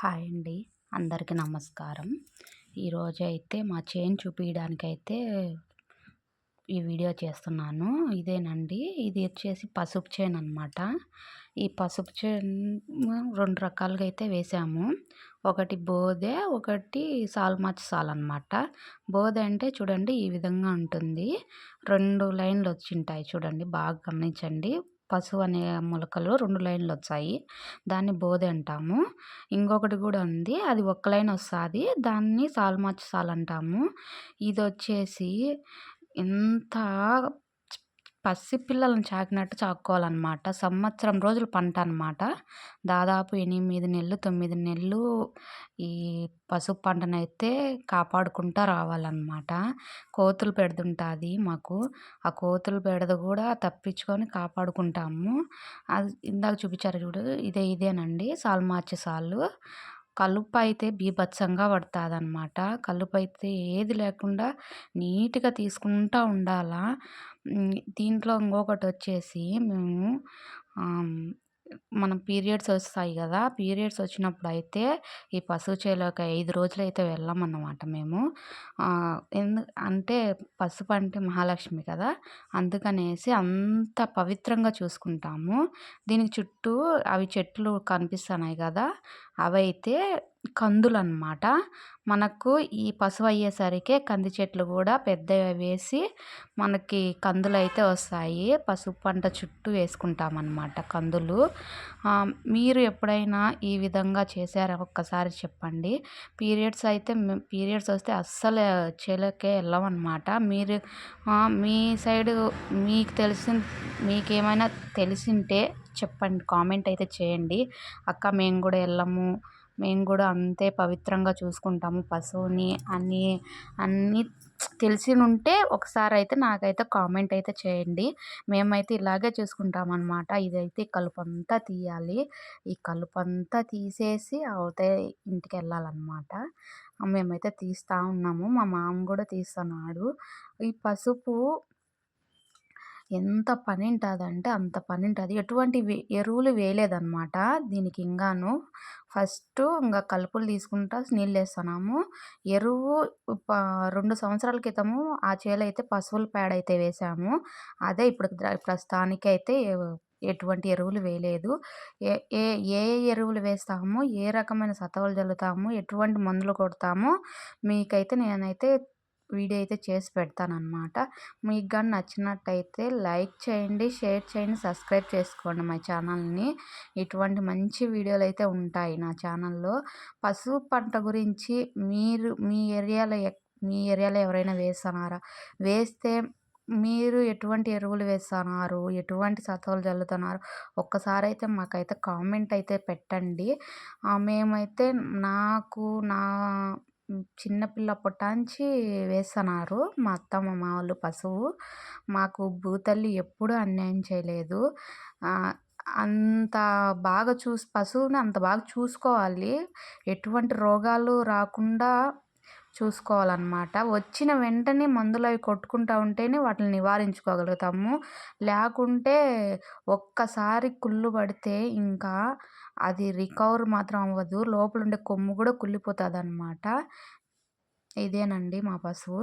Hi అండి. అందరికీ నమస్కారం. ఈరోజు అయితే మా చూపించడానికి చూపించడానికైతే ఈ వీడియో చేస్తున్నాను. ఇదేనండి. ఇది వచ్చేసి పసుపు చైన్ అనమాట ఈ పసుపు చైన్ రెండు రకాలుగా అయితే వేసాము. ఒకటి బోదె ఒకటి సాల్మచ్ సాల్ అనమాట బోదె అంటే చూడండి ఈ విధంగా ఉంటుంది. రెండు లైన్లు వచ్చింటాయి చూడండి. బాగా గమనించండి. పసుపు అనే మొలకలు రెండు లైన్లు వచ్చాయి. దాన్ని బోధి అంటాము. ఇంకొకటి కూడా ఉంది. అది ఒక్క లైన్ వస్తుంది. దాన్ని సాల్మాచ్ సాల్ అంటాము. ఇది వచ్చేసి ఎంత పసిపిల్లలను చాకినట్టు చాక్కోవాలన్నమాట. సంవత్సరం రోజులు పంట అనమాట దాదాపు ఎనిమిది నెలలు తొమ్మిది నెలలు ఈ పసుపు పంటనైతే కాపాడుకుంటూ రావాలన్నమాట. కోతులు పెడుతుంటుంది మాకు. ఆ కోతులు పెడద కూడా తప్పించుకొని కాపాడుకుంటాము. అది ఇందాక చూపించారు చూడు ఇదే ఇదేనండి. సాల్మాచి సాళ్ళు కలుపు అయితే బీభత్సంగా పడుతుంది అనమాట కలుపు అయితే ఏది లేకుండా నీట్గా తీసుకుంటూ ఉండాలా? దీంట్లో ఇంకొకటి వచ్చేసి మేము మనం పీరియడ్స్ వస్తాయి కదా! పీరియడ్స్ వచ్చినప్పుడు అయితే ఈ పశువు చేలోకి ఐదు రోజులు అయితే వెళ్ళమన్నమాట మేము. ఎందు అంటే పసుపు అంటే మహాలక్ష్మి కదా! అందుకనేసి అంత పవిత్రంగా చూసుకుంటాము. దీనికి చుట్టూ అవి చెట్లు కనిపిస్తున్నాయి కదా! అవైతే కందులు అనమాట మనకు ఈ పసుపు అయ్యేసరికి కంది చెట్లు కూడా పెద్దవి వేసి మనకి కందులు అయితే వస్తాయి. పసుపు పంట చుట్టూ వేసుకుంటామన్నమాట కందులు. మీరు ఎప్పుడైనా ఈ విధంగా చేశారా? ఒక్కసారి చెప్పండి. పీరియడ్స్ అయితే పీరియడ్స్ వస్తే అస్సలు చేలకే వెళ్ళమన్నమాట. మీరు మీ సైడు మీకు తెలిసిన మీకేమైనా తెలిసింటే చెప్పండి. కామెంట్ అయితే చేయండి. అక్క మేము కూడా వెళ్ళము. మేము కూడా అంతే పవిత్రంగా చూసుకుంటాము పశువుని అని అన్నీ తెలిసి ఉంటే ఒకసారి అయితే నాకైతే కామెంట్ అయితే చేయండి. మేమైతే ఇలాగే చూసుకుంటామన్నమాట. ఇదైతే కలుపంతా తీయాలి. ఈ కలుపంతా తీసేసి అవుతే ఇంటికి వెళ్ళాలన్నమాట మేమైతే తీస్తూ ఉన్నాము. మా మామ కూడా తీస్తున్నాడు. ఈ పసుపు ఎంత పని ఉంటుందంటే అంత పని ఉంటుంది ఎటువంటి ఎరువులు వేయలేదన్నమాట దీనికి ఇంకాను ఫస్ట్ ఇంకా కలుపులు తీసుకుంటా నీళ్ళు వేస్తున్నాము. ఎరువు రెండు సంవత్సరాల క్రితము ఆ చేలో అయితే పశువుల పేడ అయితే వేసాము. అదే ఇప్పుడు ప్రస్తుతానికి అయితే ఎటువంటి ఎరువులు వేయలేదు. ఏ ఏ ఏ ఎరువులు వేస్తాము? ఏ రకమైన సతవులు జల్లుతాము? ఎటువంటి మందులు కొడతామో? మీకైతే నేనైతే వీడియో అయితే చేసి పెడతానమాట మీకు కానీ నచ్చినట్టయితే లైక్ చేయండి షేర్ చేయండి సబ్స్క్రైబ్ చేసుకోండి మా ఛానల్ని. ఇటువంటి మంచి వీడియోలు అయితే ఉంటాయి నా ఛానల్లో. పసుపు పంట గురించి మీరు మీ ఏరియాలో మీ ఏరియాలో ఎవరైనా వేస్తున్నారా వేస్తే మీరు ఎటువంటి ఎరువులు వేస్తున్నారు ఎటువంటి సత్వాలు చల్లుతున్నారు? ఒక్కసారి అయితే మాకైతే కామెంట్ అయితే పెట్టండి. మేమైతే నాకు నా చిన్నపిల్ల పిల్లప్పటాంచి వేస్తున్నారు మా అత్తమ్మ మా వాళ్ళు పశువు. మాకు భూతల్లి ఎప్పుడూ అన్యాయం చేయలేదు. అంత బాగా చూసి పశువుని అంత బాగా చూసుకోవాలి. ఎటువంటి రోగాలు రాకుండా చూసుకోవాలన్నమాట. వచ్చిన వెంటనే మందులు అవి కొట్టుకుంటూ ఉంటేనే వాటిని నివారించుకోగలుగుతాము. లేకుంటే ఒక్కసారి కుళ్ళు పడితే ఇంకా అది రికవర్ మాత్రం అవ్వదు. లోపల ఉండే కొమ్ము కూడా కుళ్ళిపోతుంది అన్నమాట ఇదేనండి మా పశువు.